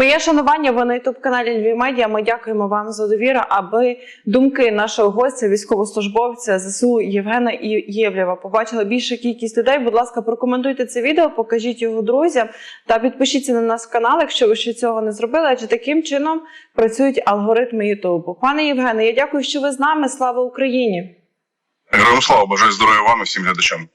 Моє шанування ви на ютуб каналі Львів Медіа. Ми дякуємо вам за довіру, аби думки нашого гостя, військовослужбовця ЗСУ Євгена Євлєва побачила більша кількість людей. Будь ласка, прокоментуйте це відео, покажіть його друзям та підпишіться на наш канал, якщо ви ще цього не зробили. Адже таким чином працюють алгоритми Ютубу. Пане Євгене, я дякую, що ви з нами. Слава Україні! Героям слава, бажаю здоров'я вам і всім глядачам.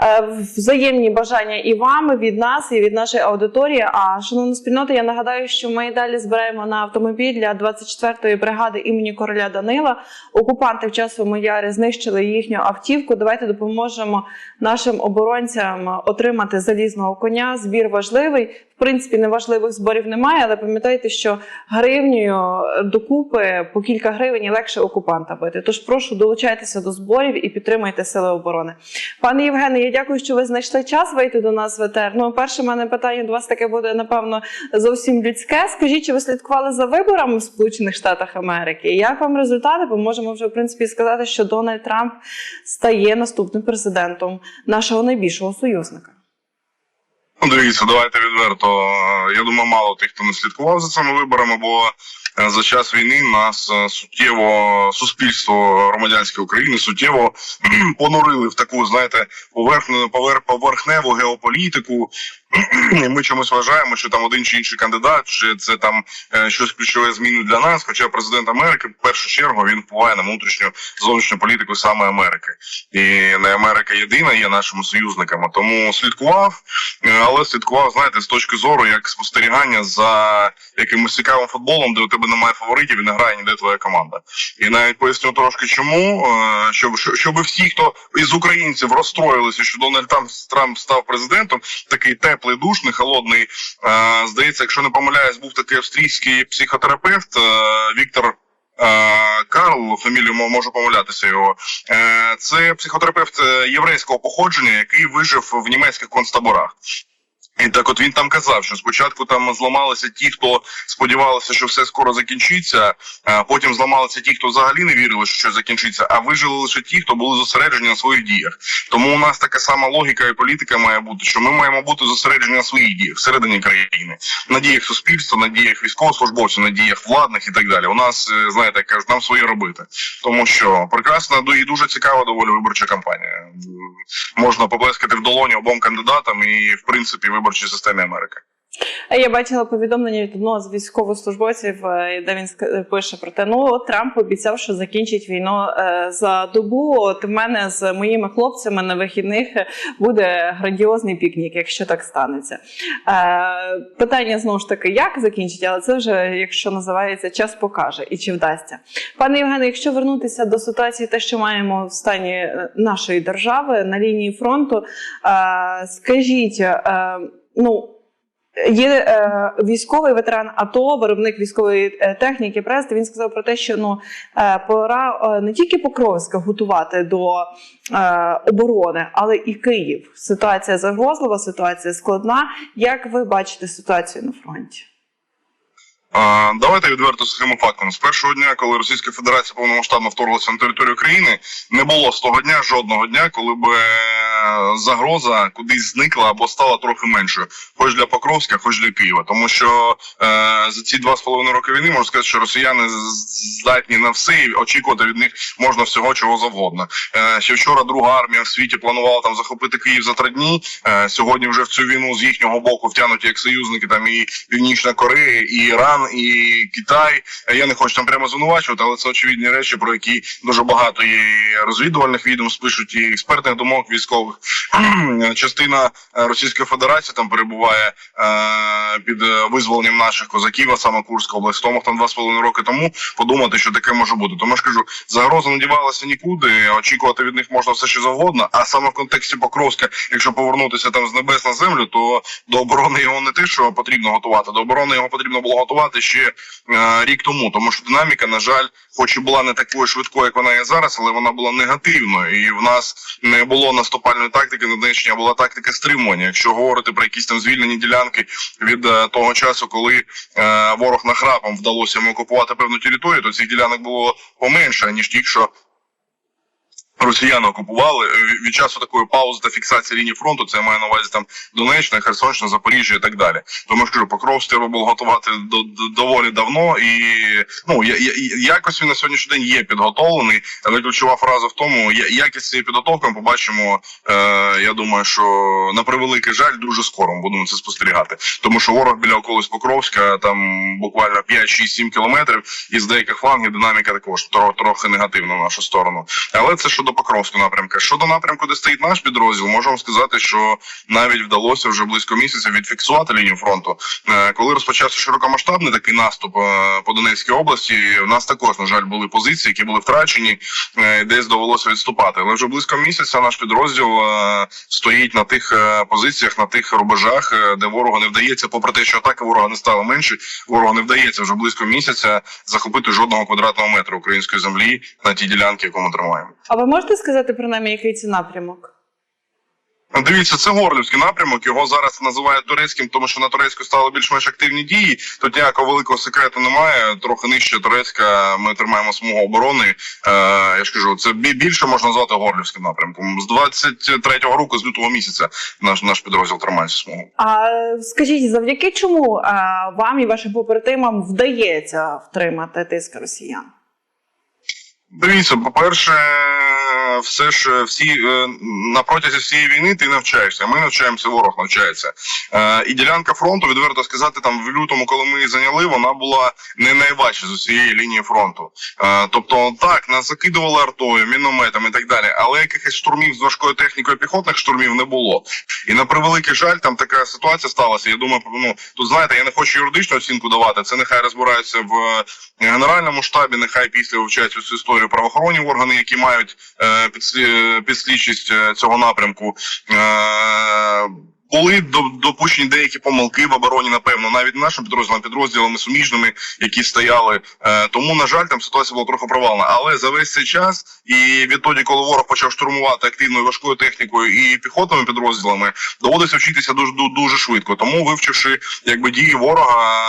Е, Взаємні бажання і вам, від нас, і від нашої аудиторії. А шановна спільнота, я нагадаю, що ми далі збираємо на автомобіль для 24-ї бригади імені короля Данила. Окупанти в часовому ярі знищили їхню автівку. Давайте допоможемо нашим оборонцям отримати залізного коня. Збір важливий. Принципі, неважливих зборів немає, але пам'ятайте, що гривнею докупи по кілька гривень легше окупанта бити. Тож прошу долучайтеся до зборів і підтримуйте сили оборони. Пане Євгене, я дякую, що ви знайшли час вийти до нас в етер. Ну, перше, мене питання до вас таке буде, напевно, зовсім людське. Скажіть, чи ви слідкували за виборами в Сполучених Штатах Америки? Як вам результати? Бо можемо вже в принципі сказати, що Дональд Трамп стає наступним президентом нашого найбільшого союзника. Ну, дивіться, давайте відверто. Е, Я думаю, мало тих, хто не слідкував за цими виборами, бо е, за час війни нас е, суттєво суспільство громадянське України суттєво понурили в таку, знаєте, поверхневу повер, поверхневу геополітику. І ми чомусь вважаємо, що там один чи інший кандидат, чи це там е, щось ключове змінить для нас. Хоча президент Америки в першу чергу він впливає на внутрішню зовнішню політику саме Америки, і не Америка єдина є нашими союзниками. Тому слідкував, е, але слідкував, знаєте, з точки зору як спостерігання за якимось цікавим футболом, де у тебе немає фаворитів і не грає ніде твоя команда. І навіть поясню трошки, чому е, щоб щоб всі, хто із українців розстроїлися, що Дональд Трамп, став президентом, такий теплий, душний, холодний. Е, Здається, якщо не помиляюсь, був такий австрійський психотерапевт е, Віктор. е, Карл, фамілію можу помилятися його. Це психотерапевт єврейського походження, який вижив в німецьких концтаборах. І так, от він там казав, що спочатку там зламалися ті, хто сподівалися, що все скоро закінчиться. А потім зламалися ті, хто взагалі не вірили, що щось закінчиться, а вижили лише ті, хто були зосереджені на своїх діях. Тому у нас така сама логіка і політика має бути, що ми маємо бути зосереджені на своїх діях всередині країни, на діях суспільства, на діях військовослужбовців, на діях владних і так далі. У нас е, знаєте, кажуть, нам своє робити, тому що прекрасна і дуже цікава доволі виборча кампанія. Можна поплескати в долоні обом кандидатам і в принципі виборчій системі Америки. Е, Я бачила повідомлення від одного з військовослужбовців, е, де він пише про те, ну Трамп обіцяв, що закінчить війну е, за добу. От в мене з моїми хлопцями на вихідних буде грандіозний пікнік, якщо так станеться. Е, Питання знову ж таки, як закінчить, але це вже, якщо називається, час покаже і чи вдасться. Пане Євгене, якщо вернутися до ситуації, те, що маємо в стані е, нашої держави на лінії фронту, е, скажіть, е, ну. Є е, військовий ветеран АТО, виробник військової е, техніки. прес, він сказав про те, що ну е, пора е, не тільки Покровська готувати до е, оборони, але і Київ. Ситуація загрозлива, ситуація складна. Як ви бачите ситуацію на фронті? Давайте відверто схему фактом. З першого дня, коли Російська Федерація повномасштабно вторглася на територію країни, не було з того дня жодного дня, коли б е, загроза кудись зникла або стала трохи меншою, хоч для Покровська, хоч для Києва. Тому що е, за ці два з половиною роки війни можна сказати, що росіяни здатні на все і очікувати від них можна всього чого завгодно. Е, ще вчора друга армія в світі планувала там захопити Київ за три дні. Е, сьогодні вже в цю війну з їхнього боку втягнуті як союзники там і Північна Корея, і Іран, і Китай. Е, Я не хочу там прямо звинувачувати, але це очевидні речі, про які дуже багато є розвідувальних відомств пишуть і експертних думок військових. Частина е, Російської Федерації там перебуває е, під е, визволенням наших козаків, а саме Курська область. Тому там два з половиною роки тому подумати, що таке може бути. Тому ж кажу, загроза не дівалася нікуди. Очікувати від них можна все що завгодно. А саме в контексті Покровська, якщо повернутися там з небес на землю, то до оборони його не те, що потрібно готувати. До оборони його потрібно було готувати ще е, рік тому. Тому що динаміка, на жаль, хоч і була не такою швидкою, як вона є зараз, але вона була негативною. І в нас не було наступальної тактики на Донеччині, а була тактика стримування. Якщо говорити про якісь там звільнені ділянки від е, того часу, коли е, ворог нахрапом вдалося окупувати певну територію, то цих ділянок було поменше ніж ті, що Росіяни окупували Е, від часу такої паузи та фіксації лінії фронту. Це я маю на увазі там Донеччина, Херсонщина, Запоріжжя і так далі. Тому що Покровськ треба було готувати до, до- доволі давно, і ну я, я, якось він на сьогоднішній день є підготовлений. Але ключова фраза в тому, я- якість цієї підготовки ми побачимо. Е, я думаю, що на превеликий жаль, дуже скоро ми будемо це спостерігати. Тому що ворог біля околиць Покровська там буквально 5, 6, 7 кілометрів, і з деяких флангів динаміка також трохи негативна в нашу сторону. Але це щодо Покровського напрямка. Щодо напрямку, де стоїть наш підрозділ, можемо сказати, що навіть вдалося вже близько місяця відфіксувати лінію фронту. Е, Коли розпочався широкомасштабний такий наступ е, по Донецькій області, в нас також на жаль були позиції, які були втрачені, е, десь довелося відступати. Але вже близько місяця наш підрозділ стоїть на тих позиціях, на тих рубежах, де ворогу не вдається, попри те, що атаки ворога не стало менше, ворогу не вдається вже близько місяця захопити жодного квадратного метра української землі на тій ділянці, яку ми тримаємо. Можете сказати принаймні, який це напрямок? Дивіться, це Горлівський напрямок. Його зараз називають турецьким, тому що на турецьку стали більш-менш активні дії. Тут ніякого великого секрету немає. Трохи нижче Турецька. Ми тримаємо смугу оборони. Е, я ж кажу, це бі- більше можна назвати Горлівським напрямком. З 23-го року, з лютого місяця, наш наш підрозділ тримає смугу. А скажіть, завдяки чому а, вам і вашим побратимам вдається втримати тиск росіян? Дивіться, по-перше, все ж всі е, на протязі всієї війни ти навчаєшся. Ми навчаємося, ворог навчається. Е, і ділянка фронту, відверто сказати, там в лютому, коли ми її зайняли, вона була не найважча з усієї лінії фронту. Е, тобто, так, нас закидували артою, мінометами і так далі, але якихось штурмів з важкою технікою піхотних штурмів не було. І на превеликий жаль, там така ситуація сталася. Я думаю, ну тут знаєте, я не хочу юридичну оцінку давати. Це нехай розбираються в генеральному штабі, нехай після вивчають цю історію правоохоронні органи, які мають е, підслідчість е, цього напрямку. Е, були до- допущені деякі помилки в обороні, напевно, навіть нашим підрозділам, підрозділами суміжними, які стояли. Тому, на жаль, там ситуація була трохи провалена. Але за весь цей час, і відтоді, коли ворог почав штурмувати активною важкою технікою і піхотними підрозділами, доводиться вчитися дуже дуже швидко. Тому, вивчивши якби дії ворога,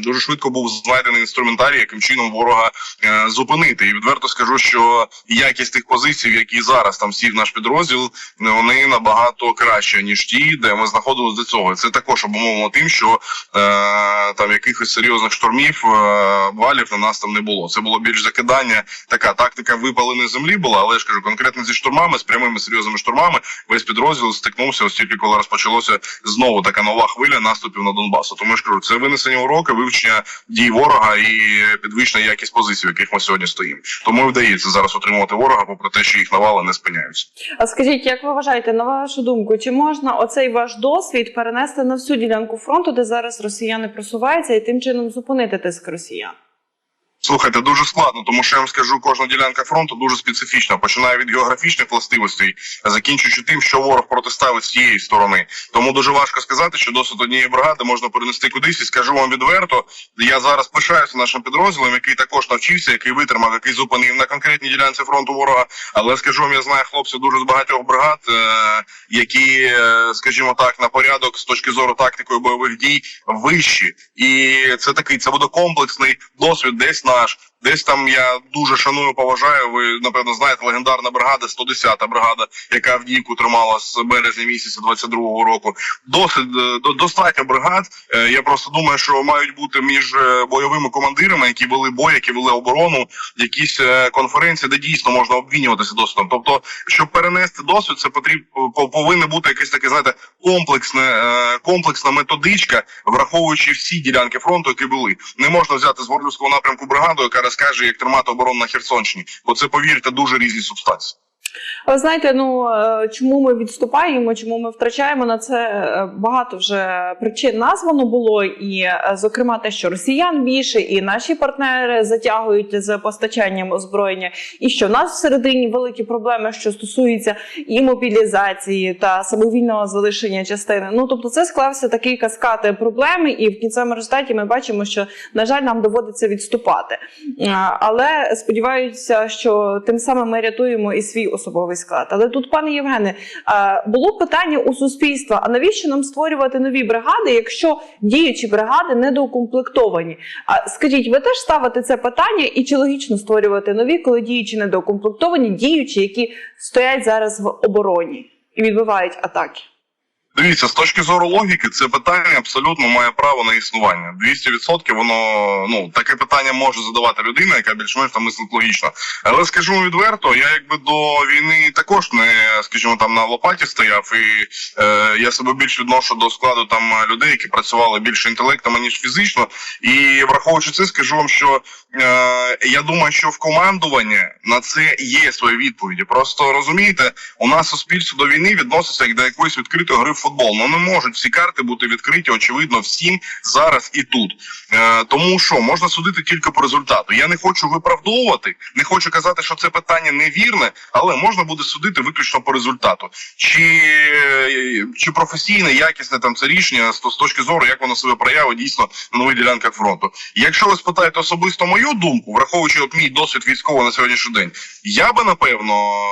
дуже швидко був знайдений інструментарій, яким чином ворога е, зупинити. І відверто скажу, що якість тих позицій, які зараз там сів наш підрозділ, вони набагато краще ніж ті, де ми знаходилися до цього. Це також обумовлено тим, що е, там якихось серйозних штурмів, е, валів на нас там не було. Це було більш закидання. Така тактика випаленої землі була, але я ж кажу, конкретно зі штурмами, з прямими серйозними штурмами, весь підрозділ стикнувся ось тільки коли розпочалося знову така нова хвиля наступів на Донбасу. Тому я ж кажу, це винесення уроки, вивчення дій ворога і підвищена якість позицій, в яких ми сьогодні стоїмо. Тому вдається зараз отримувати ворога, попри те, що їх навали не спиняються. А скажіть, як ви вважаєте, на вашу думку, чи можна оцей ваш досвід перенести на всю ділянку фронту, де зараз росіяни просуваються, і тим чином зупинити тиск росіян? Слухайте, дуже складно, тому що я вам скажу, кожна ділянка фронту дуже специфічна. Починає від географічних властивостей, закінчуючи тим, що ворог протиставить з тієї сторони. Тому дуже важко сказати, що досить однієї бригади можна перенести кудись. І скажу вам відверто, я зараз пишаюся нашим підрозділом, який також навчився, який витримав, який зупинив на конкретній ділянці фронту ворога. Але скажу вам, я знаю хлопців дуже з багатьох бригад, е, які, е, скажімо так, на порядок з точки зору тактикою бойових дій вищі. І це такий це буде комплексний досвід, десь наш. Десь там я дуже шаную, поважаю. Ви напевно знаєте легендарна бригада, 110-та бригада, яка в Дійку тримала з березня місяця 22-го року. Досить е, до- достатньо бригад. Е, Я просто думаю, що мають бути між е, бойовими командирами, які вели бой, які вели оборону, якісь конференції, де дійсно можна обмінюватися досвідом. Тобто, щоб перенести досвід, це потрібно повинна бути якесь таке, знаєте, комплексне, комплексна методичка, враховуючи всі ділянки фронту, які були. Не можна взяти з Горлівського напрямку бригаду, яка розкаже, як тримати оборону на Херсонщині, бо це повірте дуже різні субстанції. А Ви знаєте, ну е, чому ми відступаємо, чому ми втрачаємо на це е, багато вже причин названо було, і е, зокрема те, що росіян більше, і наші партнери затягують з постачанням озброєння, і що в нас всередині великі проблеми, що стосуються і мобілізації та самовільного залишення частини. Ну тобто, це склався такий каскад проблеми, і в кінцевому результаті ми бачимо, що на жаль, нам доводиться відступати. Але сподіваюся, що тим самим ми рятуємо і свій особовий склад. Але тут, пане Євгене, було питання у суспільства: а навіщо нам створювати нові бригади, якщо діючі бригади недоукомплектовані? Скажіть, ви теж ставите це питання, і чи логічно створювати нові, коли діючі недоукомплектовані, діючі, які стоять зараз в обороні і відбивають атаки? Дивіться, з точки зору логіки, це питання абсолютно має право на існування. 200% воно ну таке питання може задавати людина, яка більш-менш там мислить логічно. Але скажу відверто, я якби до війни також не скажімо там на лопаті стояв, і е, я себе більш відношу до складу там людей, які працювали більше інтелектом ніж фізично. І враховуючи це, скажу вам, що е, я думаю, що в командуванні на це є свої відповіді. Просто розумієте, у нас суспільство до війни відноситься як до якоїсь відкритої гри футбол. Ну не можуть всі карти бути відкриті, очевидно, всім зараз і тут. Е, тому що можна судити тільки по результату. Я не хочу виправдовувати, не хочу казати, що це питання невірне, але можна буде судити виключно по результату. Чи, чи професійне, якісне там це рішення з, з точки зору, як воно себе проявить дійсно на нових ділянках фронту. Якщо ви спитаєте особисто мою думку, враховуючи от мій досвід військового на сьогоднішній день, я би напевно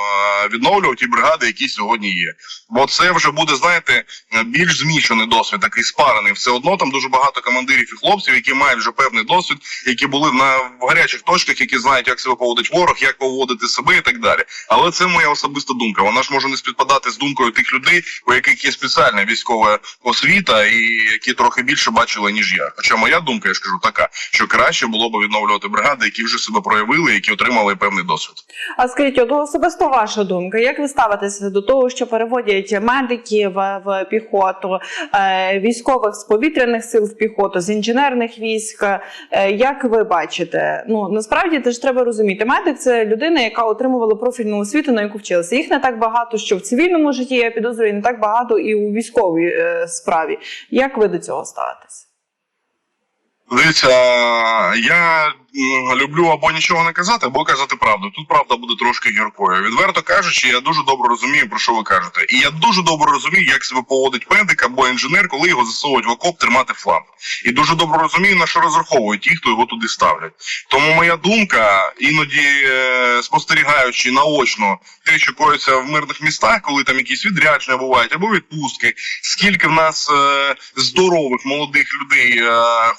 е, відновлював ті бригади, які сьогодні є. Бо це вже буде, знаєте, більш змішаний досвід, такий спарений. Все одно там дуже багато командирів і хлопців, які мають вже певний досвід, які були на в гарячих точках, які знають, як себе поводить ворог, як поводити себе і так далі. Але це моя особиста думка. Вона ж може не співпадати з думкою тих людей, у яких є спеціальна військова освіта, і які трохи більше бачили ніж я. Хоча моя думка, я ж кажу, така, що краще було б відновлювати бригади, які вже себе проявили, які отримали певний досвід. А скажіть, от особисто ваша думка, як ви ставитеся до того, що переводять медиків в, піхоту, е, військових з повітряних сил в піхоту, з інженерних військ? Е, як ви бачите? Ну насправді теж треба розуміти, медик це людина, яка отримувала профільну освіту, на яку вчилася. Їх не так багато, що в цивільному житті я підозрюю, не так багато і у військовій е, справі. Як ви до цього ставитесь? Дивіться, я люблю або нічого не казати, або казати правду. Тут правда буде трошки гіркою. Відверто кажучи, я дуже добре розумію, про що ви кажете. І я дуже добре розумію, як себе поводить медик або інженер, коли його засовують в окоп тримати фланг. І дуже добре розумію, на що розраховують ті, хто його туди ставлять. Тому моя думка, іноді е, спостерігаючи наочно те, що коїться в мирних містах, коли там якісь відрядження бувають або відпустки, скільки в нас е, здорових молодих людей е,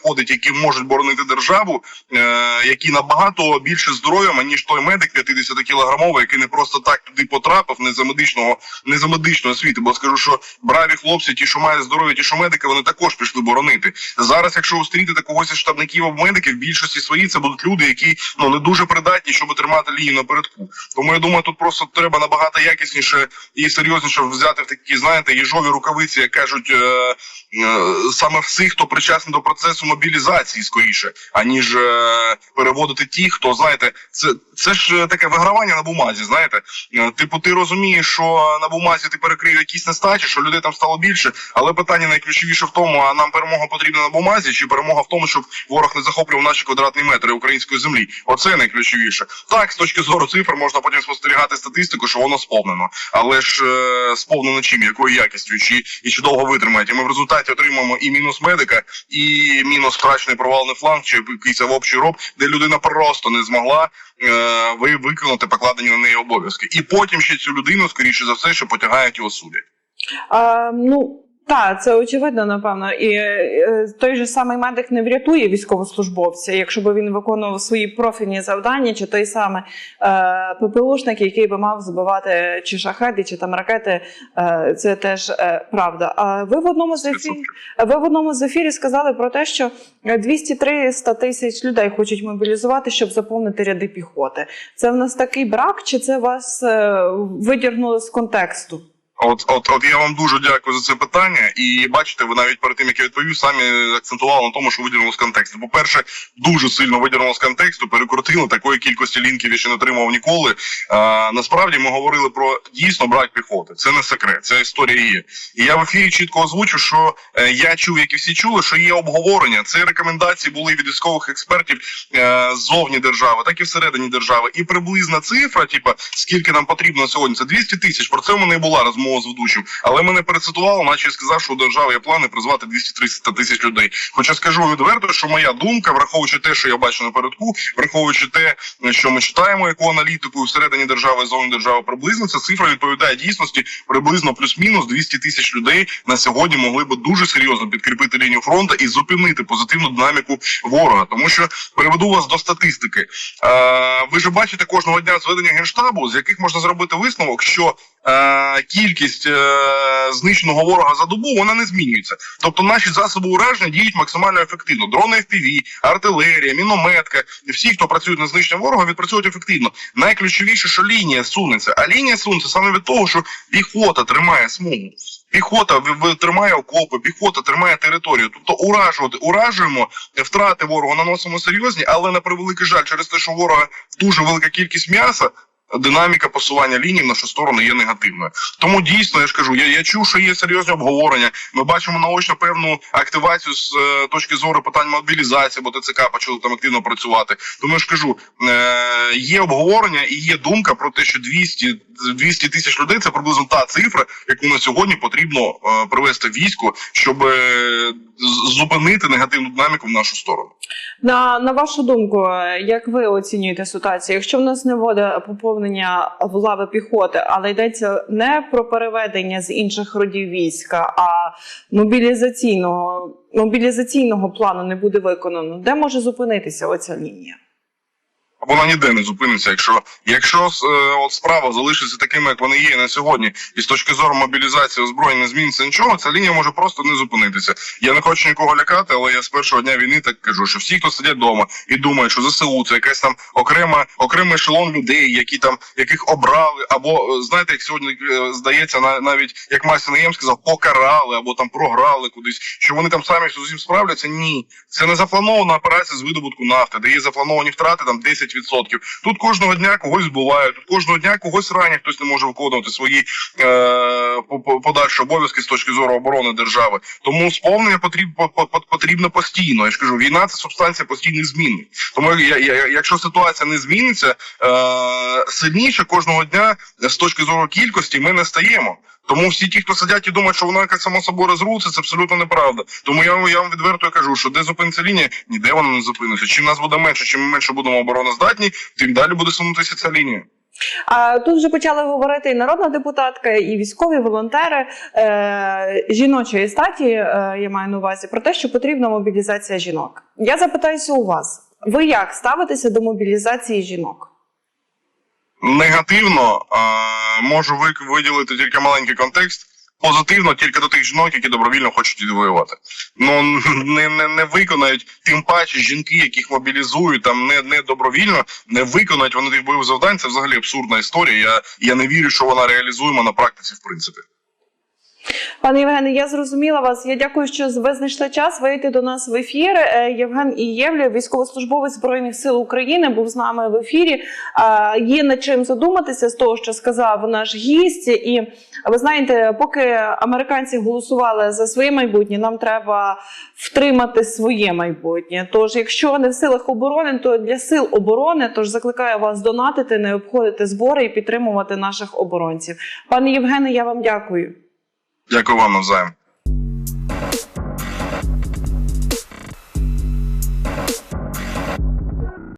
ходить, які можуть боронити державу, е, які набагато більше здоров'ям, ніж той медик 50 кілограмовий, який не просто так туди потрапив, не за медичного, не за медичної освіти. Бо скажу, що браві хлопці, ті, що мають здоров'я, ті, що медики, вони також пішли боронити. Зараз, якщо ви зустрінете когось із штабників або медиків, в більшості свої це будуть люди, які ну не дуже придатні, щоб тримати лінію напередку. Тому я думаю, тут просто треба набагато якісніше і серйозніше взяти в такі, знаєте, їжові рукавиці, як кажуть, е, саме всіх, хто причасний до процесу мобілізації, скоріше, аніж е, переводити ті, хто знаєте, це це ж е, таке вигравання на бумазі. Знаєте, Е, типу, ти розумієш, що на бумазі ти перекрив якісь нестачі, що людей там стало більше, але питання найключовіше в тому, а нам перемога потрібна на бумазі, чи перемога в тому, щоб ворог не захоплював наші квадратні метри української землі. Оце найключовіше. Так, з точки зору цифр можна потім спостерігати статистику, що воно сповнено, але ж е, сповнено чим, якою якістю, чи і чи довго витримає. І ми в результаті отримаємо і мінус медика, і мінус втрачений провалений фланг, чи якийсь общий роб, де людина просто не змогла е, ви виконати покладені на неї обов'язки. І потім ще цю людину, скоріше за все, що потягають і осудять. А, ну так, це очевидно, напевно. І е, той же самий медик не врятує військовослужбовця, якщо б він виконував свої профільні завдання, чи той самий е, ППОшник, який би мав збивати чи шахеди, чи там ракети. Е, це теж е, правда. А ви в одному з ефірів ви в одному з ефірів сказали про те, що 200-300 тисяч людей хочуть мобілізувати, щоб заповнити ряди піхоти. Це в нас такий брак, чи це вас е, видірнуло з контексту? От, от, от я вам дуже дякую за це питання. І бачите, ви навіть перед тим, як я відповів, самі акцентували на тому, що видірнуло з контексту. По-перше, дуже сильно видірнуло з контексту, перекрутило такої кількості лінків я ще не отримав ніколи. А, насправді ми говорили про дійсно брак піхоти. Це не секрет, це історія є. І я в ефірі чітко озвучу, що е, я чув, як і всі чули, що є обговорення. Це рекомендації були від військових експертів е, ззовні держави, так і всередині держави. І приблизна цифра, типа скільки нам потрібно сьогодні, це 200 тисяч. Про це в мене була розмова розмову з ведучим. Але мене перецитувало, наче сказав, що у держави є плани призвати 200-300 тисяч людей. Хоча скажу відверто, що моя думка, враховуючи те, що я бачу напередку, враховуючи те, що ми читаємо, яку аналітику всередині держави і зовні держави приблизно, ця цифра відповідає дійсності приблизно плюс-мінус 200 тисяч людей на сьогодні могли би дуже серйозно підкріпити лінію фронту і зупинити позитивну динаміку ворога. Тому що переведу вас до статистики. Е, ви ж бачите кожного дня зведення генштабу, з яких можна зробити висновок, що кількість е, знищеного ворога за добу вона не змінюється. Тобто наші засоби ураження діють максимально ефективно. Дрони FPV, артилерія, мінометка, всі, хто працюють на знищення ворога, відпрацюють ефективно. Найключовіше, що лінія сунеться, а лінія сунеться саме від того, що піхота тримає смугу. Піхота тримає окопи, піхота тримає територію. Тобто уражувати, уражуємо, втрати ворога наносимо серйозні, але на превеликий жаль, через те, що ворога дуже велика кількість м'яса. Динаміка посування ліній в нашу сторону є негативною. Тому дійсно я ж кажу, я, я чув, що є серйозні обговорення. Ми бачимо наочно певну активацію з е, точки зору питань мобілізації, бо ТЦК почали там активно працювати. Тому я ж кажу, е, є обговорення і є думка про те, що 200, 200 тисяч людей це приблизно та цифра, яку на сьогодні потрібно е, привести військо, щоб е, зупинити негативну динаміку в нашу сторону. На, на вашу думку, е, як ви оцінюєте ситуацію? Якщо в нас не буде поповнення в лави піхоти, але йдеться не про переведення з інших родів війська, а мобілізаційного мобілізаційного плану не буде виконано, де може зупинитися оця лінія? Вона ніде не зупиниться. Якщо якщо е, от справа залишиться такими, як вони є на сьогодні, і з точки зору мобілізації озброєння зміниться нічого, ця лінія може просто не зупинитися. Я не хочу нікого лякати, але я з першого дня війни так кажу, що всі, хто сидять вдома і думають, що ЗСУ це якась там окрема окремий ешелон людей, які там яких обрали, або е, знаєте, як сьогодні е, здається, на навіть як Мася Наєм сказав, покарали або там програли кудись, що вони там самі з усім справляться. Ні, це не запланована операція з видобутку нафти, де є заплановані втрати там 10%. Тут кожного дня когось збувають, тут кожного дня когось ранять, хтось не може виконувати свої е, по- по- подальші обов'язки з точки зору оборони держави. Тому сповнення потрібно потрібно постійно. Я ж кажу, війна це субстанція постійних змін. Тому я, я, якщо ситуація не зміниться е, сильніше кожного дня з точки зору кількості, ми не стаємо. Тому всі ті, хто сидять і думають, що воно якось само собою розрулиться, це абсолютно неправда. Тому я, я вам відверто кажу, що де зупиниться лінія, ніде вона не зупиниться. Чим нас буде менше, чим ми менше будемо обороноздатні, тим далі буде сунутися ця лінія. А тут вже почали говорити і народна депутатка, і військові волонтери е, жіночої статі. Е, я маю на увазі про те, що потрібна мобілізація жінок. Я запитаюся у вас: ви як ставитеся до мобілізації жінок? Негативно е, можу виділити тільки маленький контекст. Позитивно тільки до тих жінок, які добровільно хочуть іти воювати. Ну не, не, не виконають тим паче жінки, яких мобілізують там не, не добровільно, не виконають вони тих бойових завдань. Це взагалі абсурдна історія. Я, я не вірю, що вона реалізуєма на практиці, в принципі. Пане Євгене, я зрозуміла вас. Я дякую, що ви знайшли час вийти до нас в ефір. Е, Євген Ієвлєв, військовослужбовець збройних сил України, був з нами в ефірі. Є над чим задуматися з того, що сказав наш гість. І ви знаєте, поки американці голосували за своє майбутнє, нам треба втримати своє майбутнє. Тож, якщо не в силах оборони, то для сил оборони. Тож закликаю вас донатити, не обходити збори і підтримувати наших оборонців. Пане Євгене, я вам дякую. Дякую вам навзаєм.